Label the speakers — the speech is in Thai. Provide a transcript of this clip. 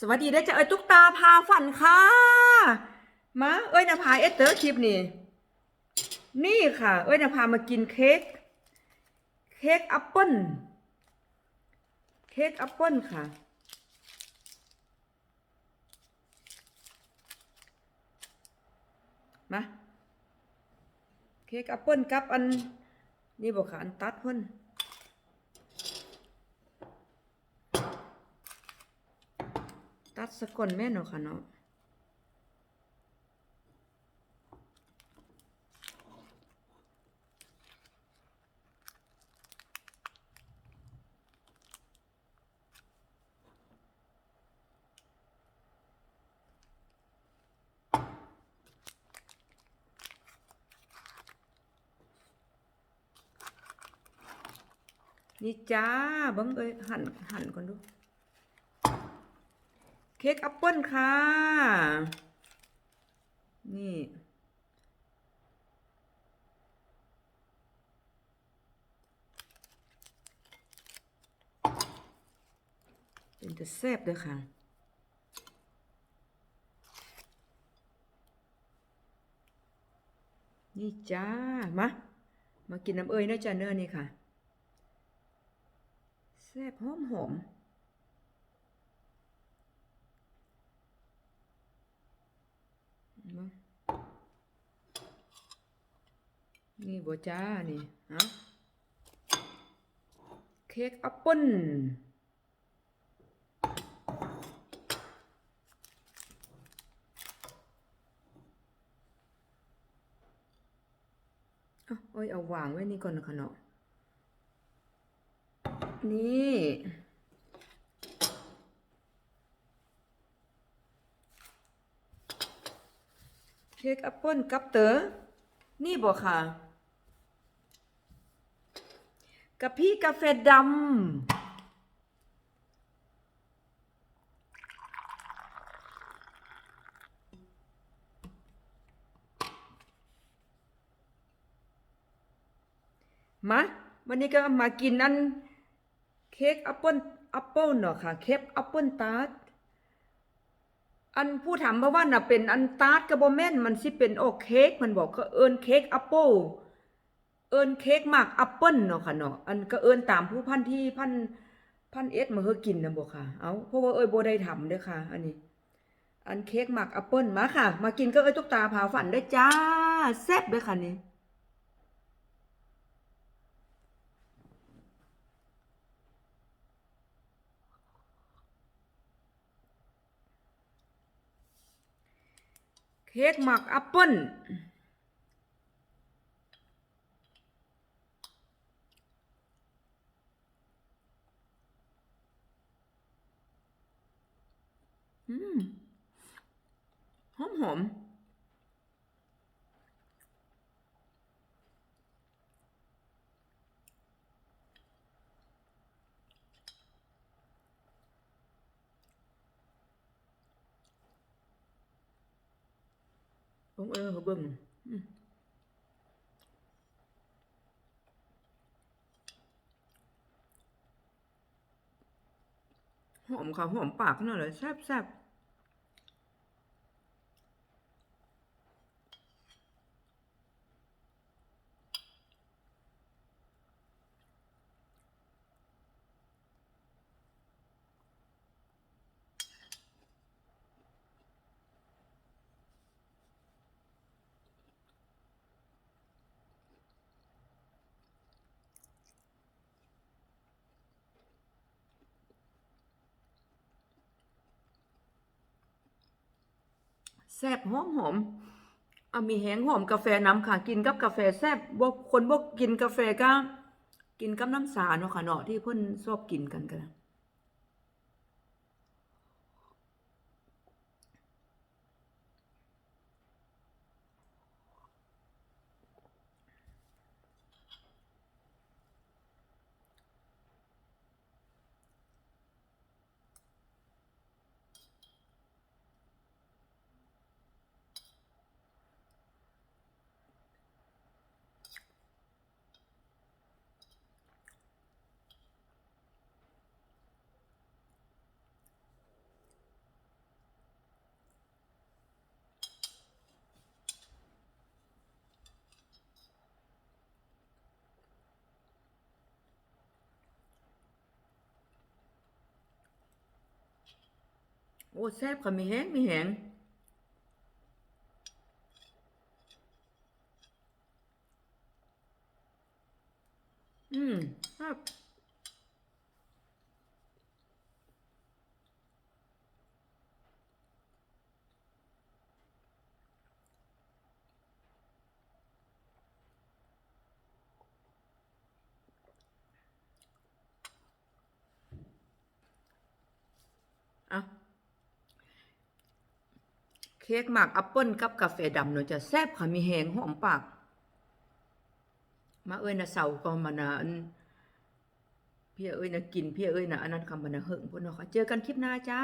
Speaker 1: สวัสดีได้จ้ะเอ้ยตุ๊กตาพาฝันค่ะ มาเอ้ยนะพาเอสเตอร์คลิปนี่ นี่ค่ะ เอ้ยนะพามากินเค้ก เค้กแอปเปิ้ล เค้กแอปเปิ้ลค่ะ มา เค้กแอปเปิ้ลกับอัน นี่บอกค่ะ อันตัดเพิ่น ตัดสะก่อนแม่เนาะค่ะเนาะนี่จ้าบังเอ้ยหันหันก่อนดู ค้กแอปเปิลค่ะ นี่ เป็นจะแซ่บเลยค่ะนี่จ้า มา มากินน้ำเอ้ยนะจ้าเนื้อนี่ค่ะ แซ่บหอมหอมๆ เบิ่ง นี่บ่จ้านี่ฮะเค้กแอปเปิ้ลเอาเอ้ยเอาวางไว้นี่ก่อนนะคะเนาะนี่ เค้กแอปเปิ้ลกับเต๋อนี่บอกค่ะ กับพี่กาแฟดำมาวันนี้ก็มากินอันเค้กแอปเปิ้ลแอปเปิ้ลเนาะค่ะเค้กแอปเปิ้ลตาร์ตอันผู้ถามมาว่าน่ะเป็นอันตาร์ตกระบอแม่นมันสิเป็นโอเค้กมันบอกก็เอิญเค้กแอปเปิล เอิญเค้กหมากแอปเปิลเนาะค่ะเนาะอันก็เอิญตามผู้พันที่พันพันเอสมาเฮอกินนะบอกค่ะ เอาเพราะว่าเอ้ยบ่ได้ทำเด้อค่ะ อันนี้ อันเค้กหมากแอปเปิลมาค่ะ มากินก็เอ้ยตุ๊กตาพาฝันได้จ้าแซ่บเด้อค่ะนี่เค้กหมักแอปเปิ้ล อืมหอมหอมเบิ่งเออเบิ่งอืม หอมค่ะหอมปากขนาดเลยแซ่บแซ่บ แซ่บหอมหอมเอามีแห้งหอมกาแฟน้ำค่ะ กินกับกาแฟแซ่บบ่คนบ่กินกาแฟก็กินกับน้ำสาเนาะค่ะเนาะที่เพิ่นชอบกินกันกัน โอ้แซ่บค่ะมีแฮงมีแฮงอืมครับ อะ เค้กหมากแอปเปิลกับกาแฟดำเนาะจะแซ่บค่ะมีแหงหอมปาก มาเอ้ยนะเสาก็มานะอันพี่เอ้ยนะกินพี่เอ้ยนะอันนั้นคำมานะเหิงพุ่นเนาะค่ะเจอกันคลิปหน้าจ้า